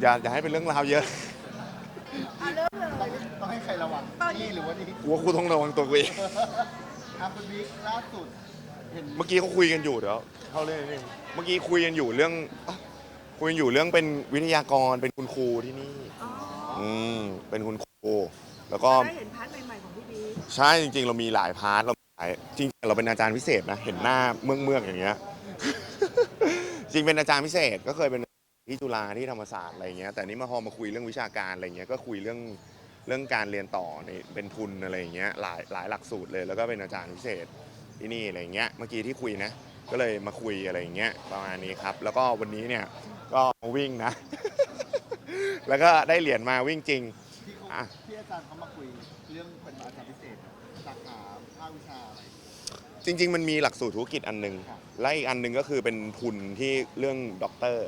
อย่าอย่าให้เป็นเรื่องราวเยอะอะเริ่มเลยต้องต้องให้ใครระวังตอนนี้นี่หรือว่านี่กูว่ากูต้องระวังตัวกูเอง อาคุณบิ๊กล่าสุด เห็นเมื่อกี้เขาคุยกันอยู่เดี๋ยวเข้าเรื่องนิดนึงเมื่อกี้คุยกันอยู่เรื่องอะคุยกันอยู่เรื่องเป็นวิทยากรเป็นคุณครูที่นี่ อ๋ออืมเป็นคุณครูแล้วก็ ได้เห็นพาร์ทใหม่ๆของพี่บีใช่จริงๆ เรามีหลายพาร์ทเรามีหลายจริงๆเราเป็นอาจารย์พิเศษนะ เห็นหน้าเมืองเมืองๆอย่างเงี้ย จริงเป็นอาจารย์พิเศษก็เคยเป็น ที่จุฬาที่ธรรมศาสตร์อะไรเงี้ยแต่นี่มาพอมาคุยเรื่องวิชาการอะไรเงี้ยก็คุยเรื่องเรื่องการเรียนต่อในเป็นทุนอะไรอย่างเงี้ยหลายหลายหลักสูตรเลย แล้วก็เป็นอาจารย์พิเศษที่นี่อะไรเงี้ยเมื่อกี้ที่คุยนะ ก็เลยมาคุยอะไรอย่างเงี้ยประมาณนี้ครับ แล้วก็วันนี้เนี่ยก็มาวิ่งนะ แล้วก็ได้เหรียญมาวิ่งจริงที่เขาอะที่อาจารย์เขามาคุยเรื่องเป็นอาจารย์พิเศษสาขาภาควิชาอะไรจริง ๆ มันมีหลักสูตรธุรกิจอันหนึ่งครับและอีกอันหนึ่งก็คือเป็นทุนที่เรื่องด็อกเตอร์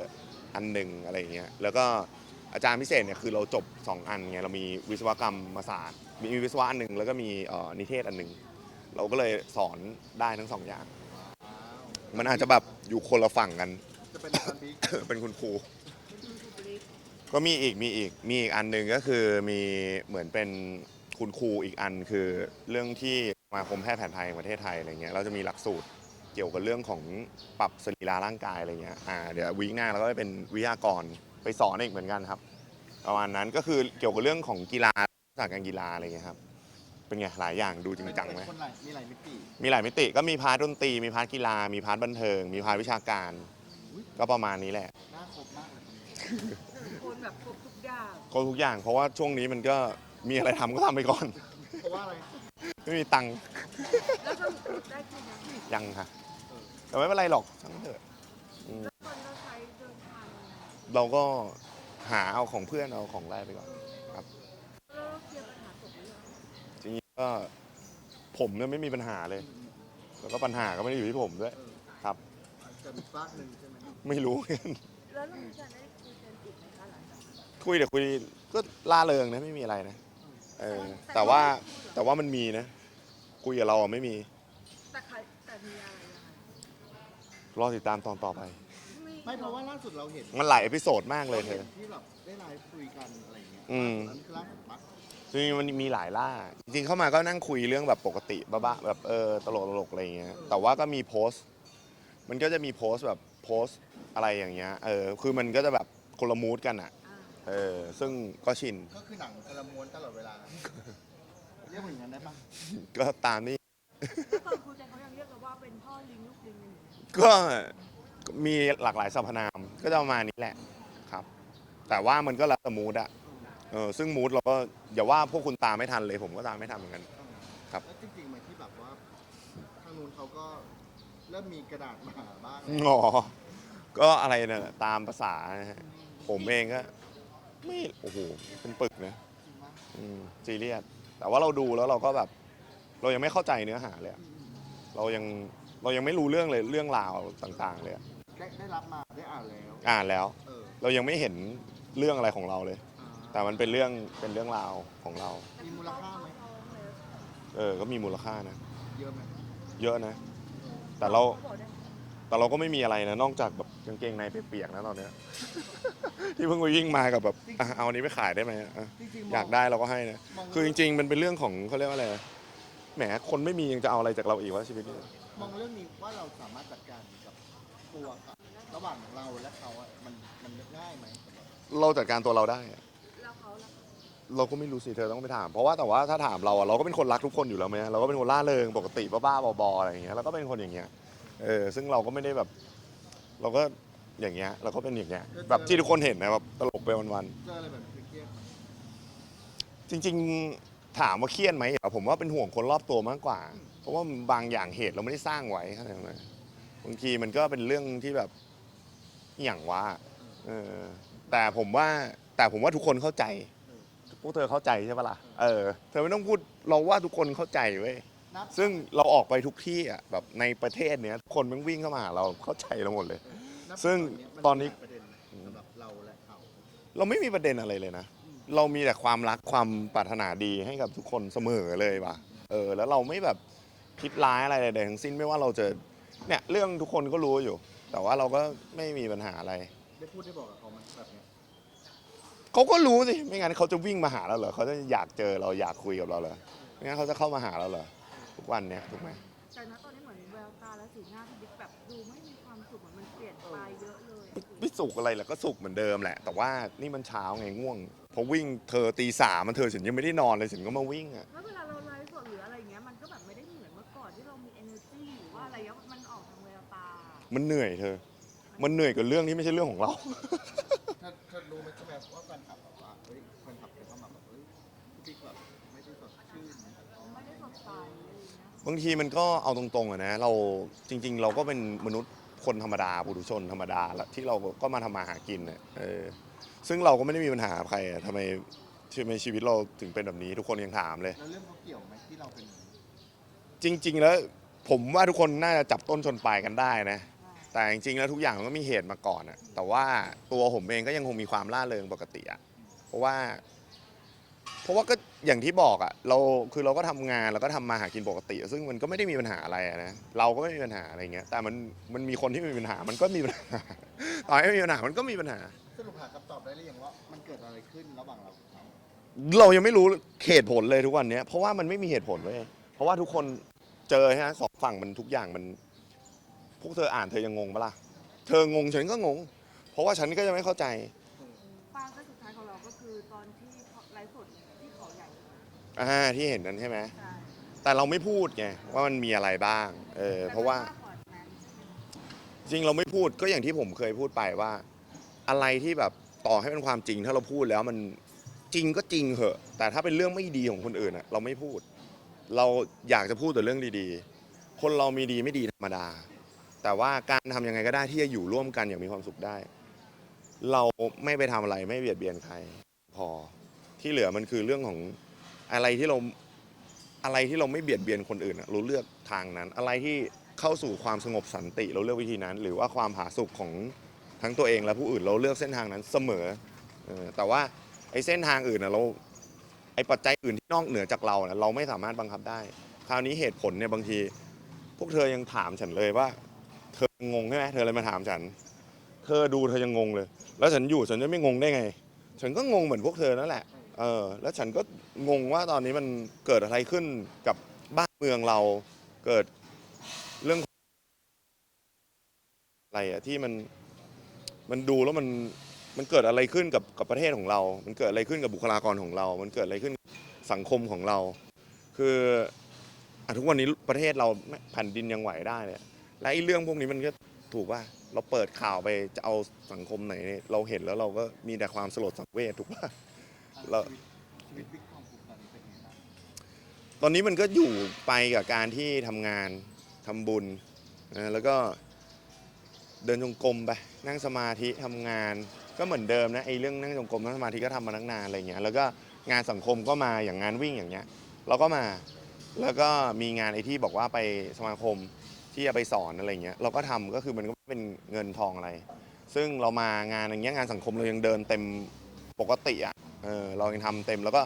อันหนึ่งอะไรอย่างเงี้ยแล้วก็อาจารย์พิเศษเนี่ยคือเราจบ 2 อันไงเรามีวิศวกรรมศาสตร์ มีวิศวะอันหนึ่งแล้วก็มีเอ่อนิเทศอันหนึ่งเราก็เลยสอนได้ทั้งสองอย่างว้าวมันอาจจะแบบอยู่คนละฝั่งกันจะเป็นอาจารย์บิ๊กเป็นคุณครูก็มีอีกมีอีกมีอีกอันหนึ่งก็คือมีเหมือนเป็นคุณครูอีกอันคือเรื่องที่สมาคมแพทย์แผนไทยแห่งประเทศไทยอะไรเงี้ยเราจะมีหลักสูตรเกี่ยวกับเรื่องของปรับสรีระร่างกายอะไรเงี้ยอ่าเดี๋ยววีคหน้าเราก็ไปเป็นวิทยากรไปสอนอีกเหมือนกันครับประมาณนั้นก็คือเกี่ยวกับเรื่องของกีฬาศาสตร์การกีฬาอะไรเงี้ยครับเป็นไงหลายอย่างดูจริงจังไหมเป็นคนหลายมีหลายมิติมีหลายมิติก็มีพาร์ทดนตรีมีพาร์ทกีฬา มีพาร์ทบันเทิง มีพาร์ทวิชาการ ก็ประมาณนี้แหละน่าครบมากเลยคนแบบครบทุกอย่างก็ทุกอย่างเพราะว่าช่วงนี้มันก็มีอะไรทำก็ทำไปก่อน เพราะว่าอะไร ไม่มีตังค์ แล้วสรุปได้จริงไหมยังค่ะ แต่ไม่เป็นไรหรอกช่างมันเถอะอืมแล้วคนเราใช้เดินทางยังไงเราก็หาเอาของเพื่อนเอาของแรกไปก่อนแล้วเราเคลียร์ปัญหาจบหรือยังจริงๆก็ผมเนี่ยไม่มีปัญหาเลย แล้วก็ปัญหาก็ไม่ได้อยู่ที่ผมด้วย ครับ จะมีฝากหนึ่งใช่ไหมไม่รู้แล้วเรามีการได้คุยกันอีกไหมคะหลังจากนั้น คุยแต่คุยก็ล่าเริงนะไม่มีอะไรนะเออแต่ว่าแต่ว่ามันมีนะ คุยกับเราอะไม่มี แต่ใครแต่มีอะไรยังไง รอติดตามตอนต่อไป ไม่เพราะว่าล่าสุดเราเห็นมันหลายเอพิโซดมากเลยเธอ ที่แบบได้ไลฟ์คุยกันอะไรอย่างเงี้ยอืมนั่นคือล่าสุดปะจริงๆมันมีหลายล่า จริงๆเข้ามาก็นั่งคุยเรื่องแบบปกติบ้าๆแบบเออตลกตลกๆอะไรอย่างเงี้ย แต่ว่าก็มีโพสต์ มันก็จะมีโพสต์แบบโพสต์อะไรอย่างเงี้ย เออ คือมันก็จะแบบคนละมูดกันอะอ่าเออ ซึ่งก็ชิน ก็คือหนังกระม้วนตลอดเวลาเรียกว่าอย่างนั้นได้ปะก็ตามนี้แล้วตอนคุยกันเขายังเรียกเราว่าเป็นพ่อลิงลูกลิง กันอยู่ก็มีหลากหลายสรรพนามก็จะประมาณนี้แหละครับ แต่ว่ามันก็แล้วแต่มูดอะเออซึ่งมูดเราก็อย่าว่าพวกคุณตามไม่ทันเลย ผมก็ตามไม่ทันเหมือนกัน ครับ แล้วจริงๆมันที่แบบว่าทางนู้นเขาก็เริ่มมีกระดาษมาหาบ้างอ๋อก็อะไรเนี่ยตามภาษานะฮะผมเองก็ไม่โอ้โหเป็นปึกนะจริงปะอืมซีเรียสแต่ว่าเราดูแล้วเราก็แบบ เรายังไม่เข้าใจเนื้อหาเลยอะเรายัง เรายังไม่รู้เรื่องเลยเรื่องราวต่างๆเลยอะได้ได้รับมาได้อ่านแล้ว อ่านแล้ว เออเรายังไม่เห็นเรื่องอะไรของเราเลย อ่าแต่มันเป็นเรื่องเป็นเรื่องราวของเรา มีมูลค่าไหมเออ ก็มีมูลค่านะ เยอะไหมเยอะนะ แต่เราขบอกได้ไหมแต่เราก็ไม่มีอะไรนะ นอกจากแบบกางเกงในเปียกๆนะตอนเนี้ย ที่เพิ่งไปวิ่งมากับแบบอะเอาอันนี้ไปขายได้ไหมอะจริงๆมงอยากได้เราก็ให้นะมองคือจริง ๆ มันเป็นเรื่องของเขาเรียกว่าอะไร แหมคนไม่มียังจะเอาอะไรจากเราอีกวะชีวิตนี้ มองเรื่องนี้ว่าเราสามารถจัดการกับตัวกับระหว่างเราและเขาอะมันมันง่ายไหมสำหรับเราจัดการตัวเราได้อะแล้วเขาแล้วเขาเราก็ไม่รู้สิเธอต้องไปถาม เพราะว่าแต่ว่าถ้าถามเราอะเราก็เป็นคนรักทุกคนอยู่แล้วไหมเราก็เป็นคนล่าเริงปกติบ้าๆบอๆอะไรอย่างเงี้ยเราก็เป็นคนอย่างเงี้ยเออซึ่งเราก็ไม่ได้แบบ เราก็อย่างเงี้ยเราก็เป็นอย่างเงี้ยแบบที่ทุกคนเห็นนะแบบตลกไปวันๆ เจออะไรแบบนี้เครียดไหมจริง ๆ ถามว่าเครียดไหมเหรอผมว่าเป็นห่วงคนรอบตัวมากกว่า เพราะว่าบางอย่างเหตุเราไม่ได้สร้างไว้เข้าใจไหมบางทีมันก็เป็นเรื่องที่แบบอหย่างว่าเออแต่ผมว่าแต่ผมว่าทุกคนเข้าใจพวกเธอเข้าใจใช่ปะล่ะเออเธอไม่ต้องพูดเราว่าทุกคนเข้าใจเว้ยนับซึ่งเราออกไปทุกที่อะแบบในประเทศเนี้ยทุกคนแมันวิ่งเข้ามาหาเราเข้าใจเราหมดเลยนับซึ่งมัตอนนี้มีประเด็นไหมสำหรับเราและเขา เราไม่มีประเด็นอะไรเลยนะ เรามีแต่ความรักความปรารถนาดีให้กับทุกคนเสมอเลยว่ะเออ แล้วเราไม่แบบคิดร้ายอะไรใดๆทั้งสิ้นไม่ว่าเราจะเนี่ยเรื่องทุกคนก็รู้อยู่ แต่ว่าเราก็ไม่มีปัญหาอะไร ได้พูดได้บอกกับเขาไหมแบบเนี้ยเขาก็รู้สิไม่งั้นเขาจะวิ่งมาหาเราเหรอเขาจะอยากเจอเราอยากคุยกับเราเหรอไม่งั้นเขาจะเข้ามาหาเราเหรอทุกวันเนี่ยถูกไหม แต่ณตอนนี้เหมือนแววตาและสีหน้าพี่บิ๊กแบบดูไม่มีความสุขเหมือนมันเปลี่ยนไปเยอะเลยไม่ไม่สุกอะไรแหละก็สุกเหมือนเดิมแหละ แต่ว่านี่มันเช้าไงง่วงพอวิ่งเธอตีสามมันเธอฉันยังไม่ได้นอนเลยฉันก็มาวิ่งอะแล้วเวลาเราไลฟ์สดหรืออะไรเงี้ยมันก็แบบไม่ได้เหมือนเมื่อก่อนที่เรามี energy หรือว่าอะไรเงี้ยมันออกทางแววตา มันเหนื่อยเธอ มันเหนื่อยกับเรื่องที่ไม่ใช่เรื่องของเราถ้าถ้ารู้ไหมใช่ไหมว่าแฟนคลับแบบว่า บางทีมันก็เอาตรงๆอะนะเราจริง ๆ เราก็เป็นมนุษย์คนธรรมดาปุถุชนธรรมดาแหละที่เราก็มาทำมาหากินน่ะเออซึ่งเราก็ไม่ได้มีปัญหากับใครอะทำไมทำไมชีวิตเราถึงเป็นแบบนี้ทุกคนยังถามเลย แล้วเรื่องเขาเกี่ยวไหมที่เราเป็นอย่างนี้จริง ๆ แล้วผมว่าทุกคนน่าจะจับต้นชนปลายกันได้นะ แต่จริงๆ แล้วทุกอย่างมันก็มีเหตุมาก่อนอะแต่ว่าตัวผมเองก็ยังคงมีความล่าเริงปกติอะเพราะว่าเพ ราะว่าก็อย่างที่บอกอะเราคือเราก็ทำงานเราก็ทำมาหากินปกติ ซึ่งมันก็ไม่ได้มีปัญหาอะไรอะนะเราก็ไม่มีปัญหาอะไรเงี้ยแต่มันมันมีคนที่มีปัญหามันก็มีปัญหา ต่อให้ไม่มีปัญหามันก็มีปัญหา สรุปหาคำตอบได้หรือยังว่ามันเกิดอะไรขึ้นระหว่างเรากับเขาเรายังไม่รู้เหตุผลเลยทุกวันเนี้ยเพราะว่ามันไม่มีเหตุผลเว้ยเพราะว่าทุกคนเจอฮะสองฝั่งมันทุกอย่างมัน พวกเธออ่านเธอยังงงปะล่ะเธองงฉันก็งง เพราะว่าฉันก็ยังไม่เข้าใจฟางก็สุดท้ายของเราก็คือตอนที่ไลฟ์สดที่เขาใหญ่ อ่าที่เห็นนั้นใช่ไหมใช่แต่เราไม่พูดไงว่ามันมีอะไรบ้างเออเพราะว่าแต่ก่อนนั้นใช่ไหมจริงเราไม่พูดก็อย่างที่ผมเคยพูดไปว่า อะไรที่แบบต่อให้เป็นความจริง ถ้าเราพูดแล้วมันจริงก็จริงเหอะ แต่ถ้าเป็นเรื่องไม่ดีของคนอื่นอะเราไม่พูด เราอยากจะพูดแต่เรื่องดีๆ คนเรามีดีไม่ดีธรรมดา แต่ว่าการทำยังไงก็ได้ที่จะอยู่ร่วมกันอย่างมีความสุขได้ เราไม่ไปทำอะไรไม่เบียดเบียนใคร พอที่เหลือมันคือเรื่องของ อะไรที่เราอะไรที่เราไม่เบียดเบียนคนอื่นอะเราเลือกทางนั้น อะไรที่เข้าสู่ความสงบสันติ เราเลือกวิธีนั้น หรือว่าความผาสุกของทั้งตัวเองและผู้อื่นเราเลือกเส้นทางนั้นเสมอเออแต่ว่าไอ้เส้นทางอื่นนะเราไอ้ปัจจัยอื่นที่นอกเหนือจากเรานะเราไม่สามารถบังคับได้ คราวนี้เหตุผลเนี่ยบางที พวกเธอยังถามฉันเลยว่า เธองงใช่ไหมเธอเลยมาถามฉัน เธอดูเธอยังงงเลย แล้วฉันอยู่ฉันจะไม่งงได้ไง ฉันก็งงเหมือนพวกเธอนั่นแหละ เออแล้วฉันก็งงว่าตอนนี้มันเกิดอะไรขึ้นกับบ้านเมืองเราเกิดเรื่องอะไรอะที่มันมันดูแล้วมันมันเกิดอะไรขึ้นกับกับประเทศของเรา มันเกิดอะไรขึ้นกับบุคลากรของเรา มันเกิดอะไรขึ้นสังคมของเรา คืออะทุกวันนี้ประเทศเราแผ่นดินยังไหวได้เลยและไอ้เรื่องพวกนี้มันก็ถูกป่ะเราเปิดข่าวไปจะเอาสังคมไหนเนี่ยเราเห็นแล้วเราก็มีแต่ความสลดสังเวชถูกป่ะ เราตอนนี้มันก็อยู่ไปกับการที่ทำงานทำบุญนะแล้วก็เดินจงกรมไปนั่งสมาธิทำงาน ก็เหมือนเดิมนะไอ้เรื่องนั่งจงกรมนั่งสมาธิก็ทำมาตั้งนานอะไรเงี้ยแล้วก็งานสังคมก็มาอย่างงานวิ่งอย่างเงี้ยเราก็มาแล้วก็มีงานไอ้ที่บอกว่าไปสมาคมที่จะไปสอนอะไรเงี้ยเราก็ทำก็คือมันก็ไม่เป็นเงินทองอะไร ซึ่งเรามางานอย่างเงี้ยงานสังคมเรายังเดินเต็มปกติอะ เออเรายังทำเต็มแล้วก็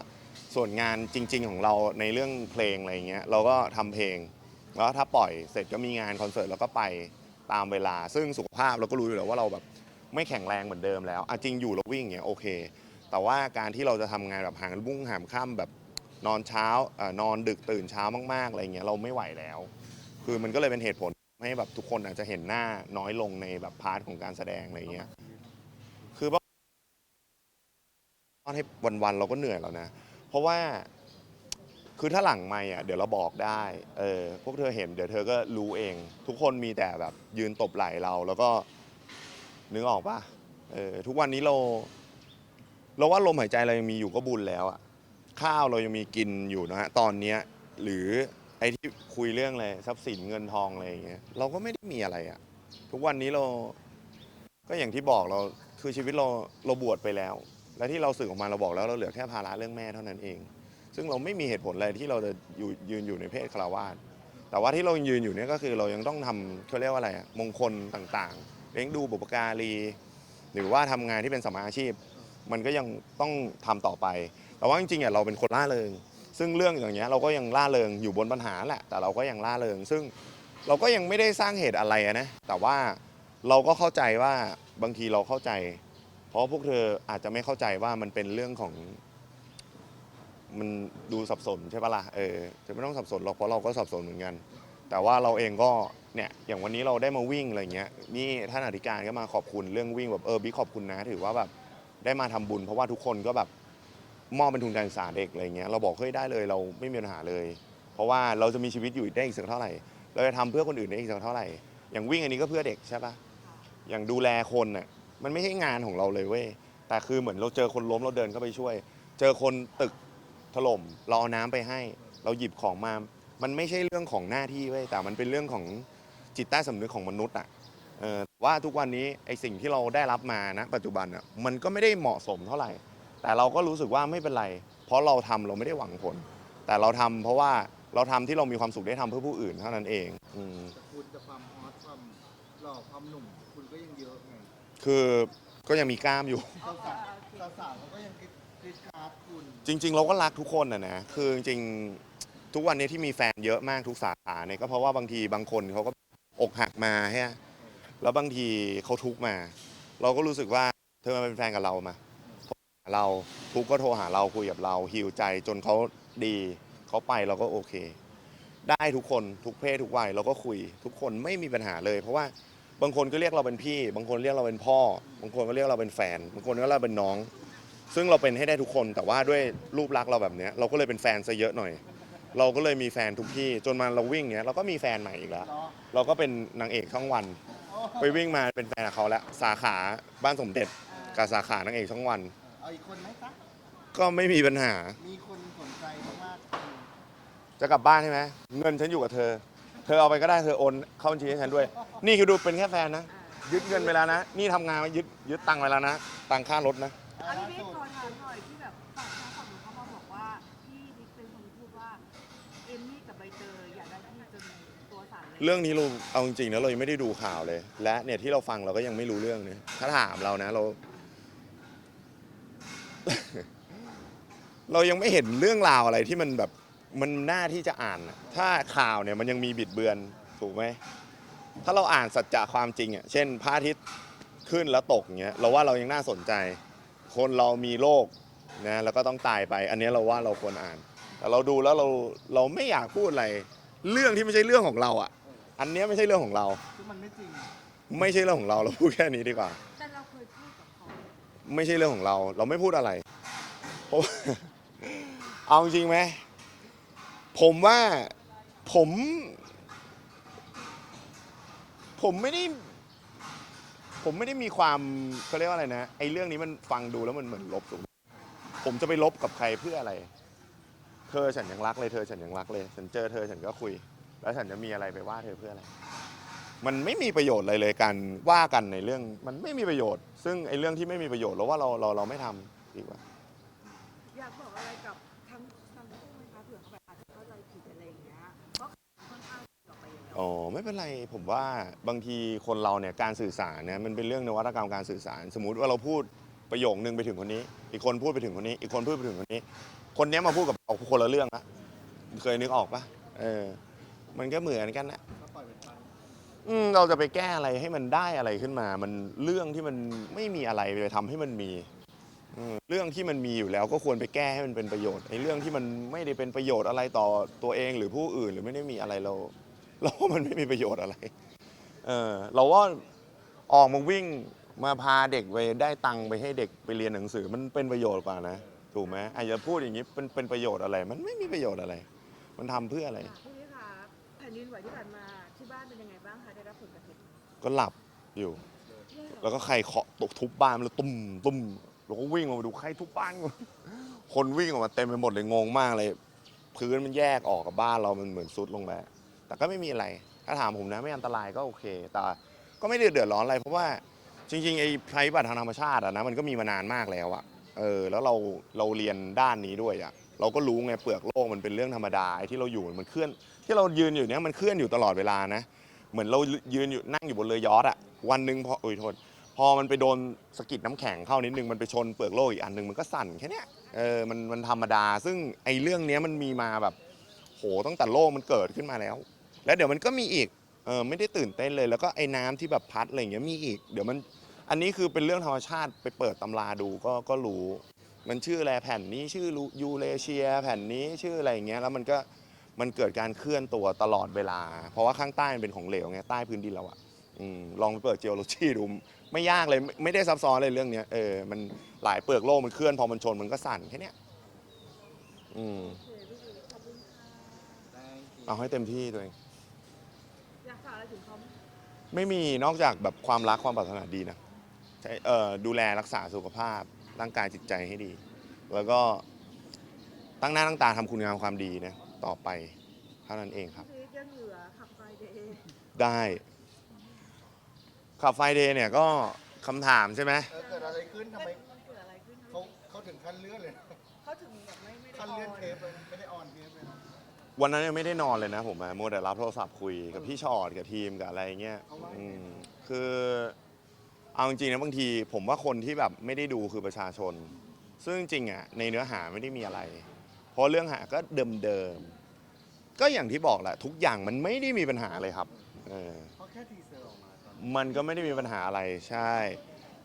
ส่วนงานจริง ๆ ของเราในเรื่องเพลงอะไรเงี้ยเราก็ทำเพลง แล้วถ้าปล่อยเสร็จก็มีงานคอนเสิร์ตเราก็ไปตามเวลา ซึ่งสุขภาพเราก็รู้อยู่แล้วว่าเราแบบไม่แข็งแรงเหมือนเดิมแล้วอะจริงอยู่เราวิ่งเงี้ยโอเค แต่ว่าการที่เราจะทำงานแบบหางบุ้งหามค่ำแบบนอนเช้าเอ่อนอนดึกตื่นเช้ามากๆอะไรเงี้ยเราไม่ไหวแล้ว คือมันก็เลยเป็นเหตุผลให้แบบทุกคนอาจจะเห็นหน้าน้อยลงในแบบพาร์ทของการแสดงอะไรเงี้ย คือว่า ตอนให้วันๆเราก็เหนื่อยแล้วนะ เพราะว่าคือถ้าหลังไม่อะเดี๋ยวเราบอกได้เออพวกเธอเห็นเดี๋ยวเธอก็รู้เอง ทุกคนมีแต่แบบยืนตบไหล่เราแล้วก็นึกออกปะเออทุกวันนี้เรา เราว่าลมหายใจเรายังมีอยู่ก็บุญแล้วอะข้าวเรายังมีกินอยู่นะฮะตอนเนี้ยหรือไอ้ที่คุยเรื่องอะไรทรัพย์สินเงินทองอะไรอย่างเงี้ยเราก็ไม่ได้มีอะไรอะ ทุกวันนี้เรา ก็อย่างที่บอกเราคือชีวิตเราเราบวชไปแล้ว และที่เราสื่อออกมาเราบอกแล้วเราเหลือแค่ภาระเรื่องแม่เท่านั้นเอง ซึ่งเราไม่มีเหตุผลอะไรที่เราจะอยู่ยืนอยู่ในเพศคารวาสแต่ว่าที่เรายืนอยู่เนี่ยก็คือเรายังต้องทำเขาเรียกว่าอะไรอะมงคลต่างๆ เลี้ยงดูบุปการี หรือว่าทำงานที่เป็นสมมาอาชีพ มันก็ยังต้องทำต่อไป แต่ว่าจริงๆอะเราเป็นคนล่าเริง ซึ่งเรื่องอย่างเงี้ยเราก็ยังล่าเริงอยู่บนปัญหาแหละ แต่เราก็ยังล่าเริง ซึ่งเราก็ยังไม่ได้สร้างเหตุอะไรอะนะ แต่ว่าเราก็เข้าใจว่าบางทีเราเข้าใจ เพราะพวกเธออาจจะไม่เข้าใจว่ามันเป็นเรื่องของ มันดูสับสนใช่ปะล่ะเออจะไม่ต้องสับสนหรอกเพราะเราก็สับสนเหมือนกัน แต่ว่าเราเองก็เนี่ยอย่างวันนี้เราได้มาวิ่งอะไรเงี้ยนี่ท่านอธิการก็มาขอบคุณเรื่องวิ่งแบบเออบิ๊กขอบคุณนะ ถือว่าแบบได้มาทำบุญ เพราะว่าทุกคนก็แบบมอบเป็นทุนการศึกษาเด็กอะไรเงี้ยเราบอกเฮ้ยได้เลยเราไม่มีปัญหาเลย เพราะว่าเราจะมีชีวิตอยู่ได้อีกสักเท่าไหร่ เราจะทำเพื่อคนอื่นได้อีกสักเท่าไหร่ อย่างวิ่งอันนี้ก็เพื่อเด็กใช่ปะอย่างดูแลคนน่ะ มันไม่ใช่งานของเราเลยเว้ยแต่คือเหมือนเราเจอคนล้มเราเดินเข้าไปช่วย เจอคนตึกถล่มเราเอาน้ำไปให้ เราหยิบของมา มันไม่ใช่เรื่องของหน้าที่เว้ยแต่มันเป็นเรื่องของจิตใต้สำนึกของมนุษย์อะเออว่าทุกวันนี้ไอสิ่งที่เราได้รับมานะปัจจุบันอะมันก็ไม่ได้เหมาะสมเท่าไหร่ แต่เราก็รู้สึกว่าไม่เป็นไร เพราะเราทำเราไม่ได้หวังผล แต่เราทำเพราะว่าเราทำที่เรามีความสุขได้ทำเพื่อผู้อื่นเท่านั้นเองอืม แต่คุณจะความฮอตความหล่อความหนุ่มคุณก็ยังเยอะไง คือก็ยังมีกล้ามอยู่สาวสาวสาวๆเขาก็ยังกรีดกราดคุณจริง ๆ เราก็รักทุกคนนะนะคือจริงๆทุกวันนี้ที่มีแฟนเยอะมากทุกสาขาเนี่ยก็เพราะว่าบางทีบางคนเขาก็อกหักมาใช่ไหมแล้วบางทีเขาทุกข์มา เราก็รู้สึกว่าเธอมาเป็นแฟนกับเรามาโทรหาเราทุกข์ก็โทรหาเราคุยกับเราฮิวใจจนเขาดีเขาไปเราก็โอเค ได้ทุกคนทุกเพศทุกวัยเราก็คุยทุกคนไม่มีปัญหาเลย เพราะว่า บางคนก็เรียกเราเป็นพี่ บางคนเรียกเราเป็นพ่อ บางคนก็เรียกเราเป็นแฟน บางคนก็เรียกเราเป็นน้อง ซึ่งเราเป็นให้ได้ทุกคน แต่ว่าด้วยรูปลักษณ์เราแบบเนี้ยเราก็เลยเป็นแฟนซะเยอะหน่อย เราก็เลยมีแฟนทุกที่ จนมาเราวิ่งเนี้ยเราก็มีแฟนใหม่อีกแล้วเนาะเราก็เป็นนางเอกช่องวันโอ้ไปวิ่งมาเป็นแฟนกับเขาแล้ว สาขาบ้านสมเด็จกับสาขานางเอกช่องวัน เอาอีกคนไหมจ๊ะก็ไม่มีปัญหา มีคนสนใจมากๆ จะกลับบ้านใช่ไหมเงินฉันอยู่กับเธอ เธอเอาไปก็ได้เธอโอนเข้าบัญชีให้ฉันด้วย นี่คือดูเป็นแค่แฟนนะ ยึดเงินไปแล้วนะ นี่ทำงานมายึดยึดตังค์ไปแล้วนะ ตังค่ารถนะอะพี่บิ๊กขอถามหน่อยที่แบบฝั่งทางฝั่งนู้นเขามาบอกว่าพี่บิ๊กเป็นคนพูดว่าเอมมี่กับใบเตยอยากได้พี่จนตัวสั่นเลยเรื่องนี้เราเอาจริงๆนะเรายังไม่ได้ดูข่าวเลย และเนี่ยที่เราฟังเราก็ยังไม่รู้เรื่องเนี่ยถ้าถามเรานะเรา เรายังไม่เห็นเรื่องราวอะไรที่มันแบบ มันน่าที่จะอ่านน่ะถ้าข่าวเนี่ยมันยังมีบิดเบือนถูกไหมถ้าเราอ่านสัจจะความจริงอะเช่นพระอาทิตย์ขึ้นแล้วตกอย่างเงี้ยเราว่าเรายังน่าสนใจ คนเรามีโรคนะแล้วก็ต้องตายไป อันเนี้ยเราว่าเราควรอ่าน แต่เราดูแล้วเราเราไม่อยากพูดอะไร เรื่องที่ไม่ใช่เรื่องของเราอะ อันเนี้ยไม่ใช่เรื่องของเราซึ่งมันไม่จริง ไม่ใช่เรื่องของเราเราพูดแค่นี้ดีกว่า แต่เราเคยพูดกับเขาไม่ใช่เรื่องของเรา เราไม่พูดอะไรเพราะว่า เอาจริงไหม ผมว่าผม ผมไม่ได้ ผมไม่ได้มีความเขาเรียกว่าอะไรนะไอ้เรื่องนี้มันฟังดูแล้วมันเหมือนลบถูกไหมผมจะไปลบกับใครเพื่ออะไร เธอฉันยังรักเลยเธอฉันยังรักเลย ฉันเจอเธอฉันก็คุย แล้วฉันจะมีอะไรไปว่าเธอเพื่ออะไร มันไม่มีประโยชน์อะไรเลยการว่ากันในเรื่อง มันไม่มีประโยชน์ ซึ่งไอ้เรื่องที่ไม่มีประโยชน์เราว่าเราเราเราไม่ทำดีกว่า อ๋อไม่เป็นไรผมว่าบางทีคนเราเนี่ยการสื่อสารเนี่ยมันเป็นเรื่องนวัตกรรมการสื่อสาร สมมุติว่าเราพูดประโยคนึงไปถึงคนนี้ อีกคนพูดไปถึงคนนี้ อีกคนพูดไปถึงคนนี้ คนนี้มาพูดกับเราคนละเรื่องละเคยนึกออกปะเออ มันก็เหมือนกันนะก็ปล่อยเป็นไปอืมเราจะไปแก้อะไรให้มันได้อะไรขึ้นมา มันเรื่องที่มันไม่มีอะไรไปทำให้มันมีเรื่องที่มันมีอยู่แล้วก็ควรไปแก้ให้มันเป็นประโยชน์ไอ้เรื่องที่มันไม่ได้เป็นประโยชน์อะไรต่อตัวเองหรือผู้อื่นหรือไม่ได้มีอะไรเรา เราว่ามันไม่มีประโยชน์อะไร เออเราว่าออกมาวิ่งมาพาเด็กไปได้ตังค์ไปให้เด็กไปเรียนหนังสือมันเป็นประโยชน์กว่านะถูกไหมอาจจะพูดอย่างนี้เป็นเป็นประโยชน์อะไร มันไม่มีประโยชน์อะไร มันทำเพื่ออะไร ค่ะพี่บิ๊กคะแผ่นดินไหวที่ผ่านมาที่บ้านเป็นยังไงบ้างคะได้รับผลกระทบก็หลับอยู่ แล้วก็ใครเคาะตกทุบบ้านแล้วตุ้มตุ้มเราก็วิ่งออกมาดูใครทุบบ้านวะคนวิ่งออกมาเต็มไปหมดเลยงงมากเลย พื้นมันแยกออกกับบ้านเรามันเหมือนซุดลงไป แต่ก็ไม่มีอะไร ถ้าถามผมนะไม่อันตรายก็โอเค แต่ก็ไม่ได้เดือดร้อนอะไร เพราะว่าจริงๆไอ้ภัยพิบัติทางธรรมชาติอะนะมันก็มีมานานมากแล้วอะเออแล้วเราเราเรียนด้านนี้ด้วยอะเราก็รู้ไงเปลือกโลกมันเป็นเรื่องธรรมดาที่เราอยู่มันเคลื่อน ที่เรายืนอยู่เนี้ยมันเคลื่อนอยู่ตลอดเวลานะ เหมือนเรายืนอยู่นั่งอยู่บนเรือยอชต์อะวันหนึ่งพอโอ้ยโทษพอมันไปโดนสะกิดน้ำแข็งเข้านิดนึงมันไปชนเปลือกโลกอีกอันหนึงมันก็สั่นแค่นี้เออมันมันธรรมดา ซึ่งไอ้เรื่องเนี้ยมันมีมาแบบโหตั้งแต่โลกมันเกิดขึ้นมาแล้ว แล้วเดี๋ยวมันก็มีอีกเออไม่ได้ตื่นเต้นเลย แล้วก็ไอ้น้ำที่แบบพัดอะไรอย่างเงี้ยมีอีก เดี๋ยวมันอันนี้คือเป็นเรื่องธรรมชาติไปเปิดตำราดูก็ก็รู้ มันชื่ออะไรแผ่นนี้ชื่อยูเรเชีย แผ่นนี้ชื่ออะไรอย่างเงี้ยแล้วมันก็มันเกิดการเคลื่อนตัวตลอดเวลา เพราะว่าข้างใต้มันเป็นของเหลวไงใต้พื้นดินเราอะลองไปเปิด geology ดูไม่ยากเลยไม่ได้ซับซ้อนเลยเรื่องเนี้ยเออมันหลายเปลือกโลกมันเคลื่อนพอมันชนมันก็สั่นแค่นี้อืมโอเอาให้เต็มที่ตัวเอง อะไรถึงเขาไหมไม่มีนอกจากแบบความรักความปรารถนาดีนะใช้เอ่อดูแลรักษาสุขภาพร่างกายจิตใจให้ดี แล้วก็ตั้งหน้าตั้งตาทำคุณงามความดีนะต่อไปเท่านั้นเองครับ ชีวิตยังเหลือขับไฟเดย์ได้ขับไฟเดย์เนี่ยก็คำถามใช่ไหม เออเกิดอะไรขึ้นทำไมมันเกิดอะไรขึ้นเขาเขาถึงขั้นเลื่อนเลยนะเขาถึงแบบไม่ไม่ได้ขั้นเลื่อนอเทปเลยไม่ได้ออนเทปเลยนะ วันนั้นยังไม่ได้นอนเลยนะผมอะมัวแต่รับโทรศัพท์คุยกับพี่ชอดกับทีมกับอะไรเงี้ยเขาว่าไงอืมคือเอาจริงๆนะบางที ผมว่าคนที่แบบไม่ได้ดูคือประชาชน ซึ่งจริงๆอะในเนื้อหาไม่ได้มีอะไร เพราะเรื่องหาก็เดิมๆก็อย่างที่บอกแหละทุกอย่างมันไม่ได้มีปัญหาเลยครับเออเขาแค่ทีเซอร์ออกมาตอนมันก็ไม่ได้มีปัญหาอะไรใช่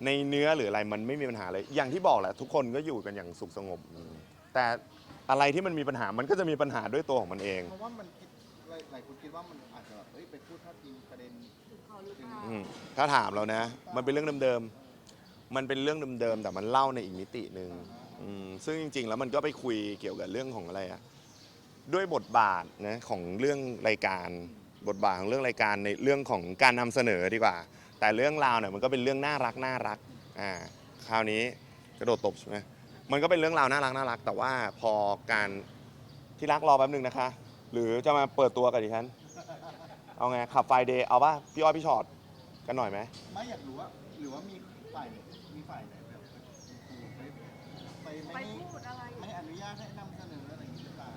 ในเนื้อหรืออะไรมันไม่มีปัญหาเลย อย่างที่บอกแหละทุกคนก็อยู่กันอย่างสุขสงบอืมแต่ อะไรที่มันมีปัญหามันก็จะมีปัญหาด้วยตัวของมันเอง เพราะว่ามันคิดหลายหลายคนคิดว่ามันอาจจะแบบเอ้ยไปพูดพาดพิงประเด็นถึงเขาหรือเปล่าอืมถ้าถามเรานะ มันเป็นเรื่องเดิมๆ มันเป็นเรื่องเดิมๆ แต่มันเล่าในอีกมิติหนึ่งอืมซึ่งจริง ๆ แล้วมันก็ไปคุยเกี่ยวกับเรื่องของอะไรอะด้วยบทบาทนะของเรื่องรายการ บทบาทของเรื่องรายการในเรื่องของการนำเสนอดีกว่า แต่เรื่องราวเนี่ยมันก็เป็นเรื่องน่ารักน่ารัก อ่า คราวนี้กระโดดตบใช่ไหม มันก็เป็นเรื่องราวน่ารักน่ารัก แต่ว่าพอการที่รักรอแป๊บหนึงนะคะ หรือจะมาเปิดตัวกับดิฉัน เอาไงขับไฟเดย์เอาป่ะพี่อ้อยพี่ชอตกันหน่อยไหมไม่อยากรู้ว่าหรือว่ามีฝ่ายมีฝ่ายไหนแบบไปไปไปไม่พูดอะไรไม่อนุญาตให้นำเสนออะไรอย่างนี้หรือเปล่า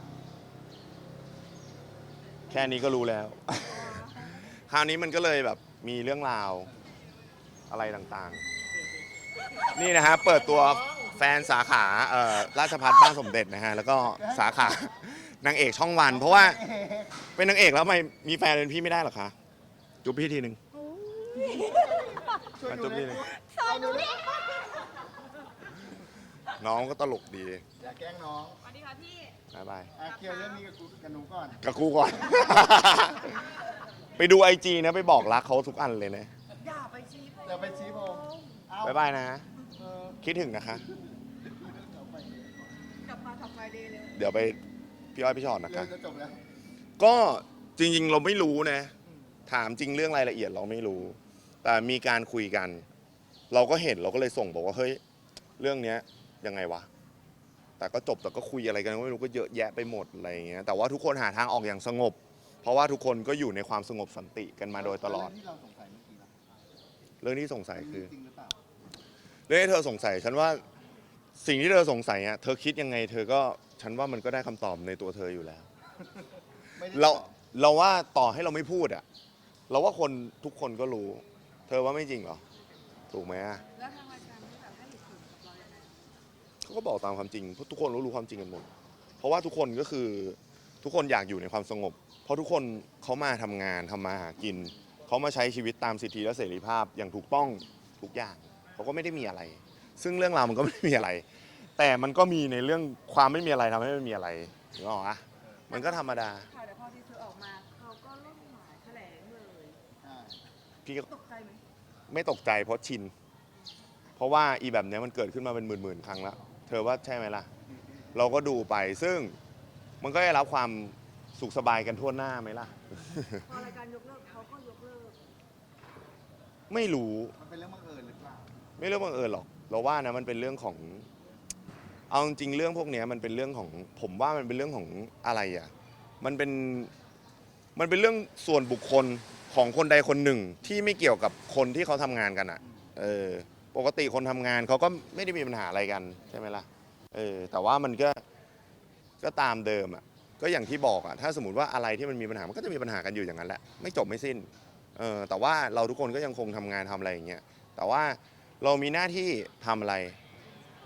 แค่นี้ก็รู้แล้ว คราวนี้มันก็เลยแบบมีเรื่องราวอะไรต่างๆ นี่นะฮะเปิดตัว แฟนสาขาเอ่อราชพัฒบ้านสมเด็จนะฮะ แล้วก็สาขานางเอกช่องวัน เพราะว่าเป็นนางเอกแล้วทำไมมีแฟนเป็นพี่ไม่ได้หรอคะ จุ๊บพี่ทีหนึ่งช่วยมาดูจุ๊บเลพี่ยหนึ่งเอาดูเลยน้องก็ตลกดีอย่าแกล้งน้องสวัสดีค่ะพี่บายบายอะเคลียร์เรื่องนี้กับกูกับหนูก่อน กับกูก่อน ไปดูไอจีนะ ไปบอกรักเขาทุกอันเลยนะอย่าไปชี้ผมอย่าไปชี้ผม เอ้บายบายนะ เออ คิดถึงนะคะเอาไปเลย กลับมาขับไฟเดย์เลยเดี๋ยวไปพี่อ้อยพี่ชอตนะเรื่อคะงจะจบแล้ว ก็จริงๆ เราไม่รู้นะ ถามจริงเรื่องรายละเอียดเราไม่รู้ แต่มีการคุยกัน เราก็เห็นเราก็เลยส่งบอกว่าเฮ้ยเรื่องเนี้ยยังไงวะ แต่ก็จบแต่ก็คุยอะไรกันก็ไม่รู้ก็เยอะแยะไปหมดอะไรอย่างเงี้ยแต่ว่าทุกคนหาทางออกอย่างสงบ เพราะว่าทุกคนก็อยู่ในความสงบสันติกันมาโดยตลอด เรื่องที่เราสงสัยเมื่อกี้ล่ะเรื่องที่สงสัยคือ จริงหรือเปล่า เรื่องที่เธอสงสัยฉันว่า สิ่งที่เธอสงสัยอะเธอคิดยังไง เธอก็ฉันว่ามันก็ได้คำตอบในตัวเธออยู่แล้ว ไม่ได้เราเราว่าต่อให้เราไม่พูดอะเราว่าคนทุกคนก็รู้ เธอว่าไม่จริงเหรอ ถูกไหมอะแล้วทางรายการที่แบบให้เหตุผลกับเรายังไงเขาก็บอกตามความจริงเพราะทุกคนรู้รู้ความจริงกันหมด เพราะว่าทุกคนก็คือทุกคนอยากอยู่ในความสงบ เพราะทุกคนเขามาทำงานทำมาหากิน เขามาใช้ชีวิตตามสิทธิและเสรีภาพอย่างถูกต้องทุกอย่างเขาก็ไม่ได้มีอะไร ซึ่งเรื่องราวมันก็ไม่ได้มีอะไร แต่มันก็มีในเรื่องความไม่มีอะไรทำให้ไม่มีอะไรถูกหรอกอะมันก็ธรรมดา ค่ะแต่พอที่เธอออกมาเขาก็ล่มหมายแถลงเลยใช่พี่ก็ตกใจไหมไม่ตกใจเพราะชิน เพราะว่าอีแบบเนี้ยมันเกิดขึ้นมาเป็นหมื่นๆครั้งแล้ว เธอว่าใช่ไหมล่ะ เราก็ดูไปซึ่งมันก็ได้รับความสุขสบายกันทั่วหน้าไหมล่ะ พอรายการยกเลิกเขาก็ยกเลิก ไม่รู้ มันเป็นเรื่องบังเอิญหรือเปล่า ไม่เรื่องบังเอิญหรอก เราว่านะมันเป็นเรื่องของ เอาจริงๆเรื่องพวกเนี้ยมันเป็นเรื่องของผมว่ามันเป็นเรื่องของอะไรอะมันเป็นมันเป็นเรื่องส่วนบุคคลของคนใดคนหนึ่งที่ไม่เกี่ยวกับคนที่เขาทำงานกันอะเออปกติคนทำงานเขาก็ไม่ได้มีปัญหาอะไรกันใช่ไหมล่ะเออแต่ว่ามันก็ก็ตามเดิมอะก็อย่างที่บอกอะถ้าสมมติว่าอะไรที่มันมีปัญหามันก็จะมีปัญหากันอยู่อย่างนั้นแหละไม่จบไม่สิ้น เออแต่ว่าเราทุกคนก็ยังคงทำงานทำอะไรอย่างเงี้ยแต่ว่า เรามีหน้าที่ทำอะไร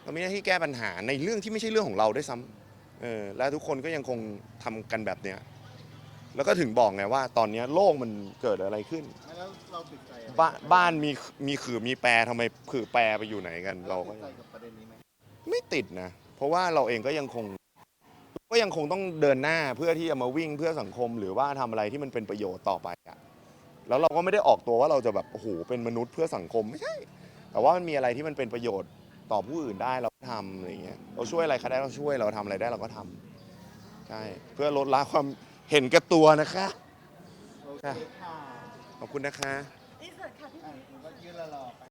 เรามีหน้าที่แก้ปัญหาในเรื่องที่ไม่ใช่เรื่องของเราด้วยซ้ำเออและทุกคนก็ยังคงทำกันแบบเนี้ยแล้วก็ถึงบอกไงว่า ตอนเนี้ยโลกมันเกิดอะไรขึ้นไม่แล้วเราติดใจอะไรบ้านบ้านมีมีขือมีแปรทำไมขือแปรไปอยู่ไหนกันเราเราก็ติดใจกับประเด็นนี้ไหมไม่ติดนะ เพราะว่าเราเองก็ยังคง ก็ยังคงต้องเดินหน้าเพื่อที่จะมาวิ่งเพื่อสังคมหรือว่าทำอะไรที่มันเป็นประโยชน์ต่อไปอะแล้วเราก็ไม่ได้ออกตัวว่าเราจะแบบโอ้โหเป็นมนุษย์เพื่อสังคมไม่ใช่ แต่ว่ามันมีอะไรที่มันเป็นประโยชน์ต่อผู้อื่นได้เราก็ทำอะไรเงี้ยเราช่วยอะไรใครได้เราช่วยเราทำอะไรได้เราก็ทำใช่เพื่อลดละความเห็นแก่ตัวนะคะ โอเคค่ะ ขอบคุณนะคะ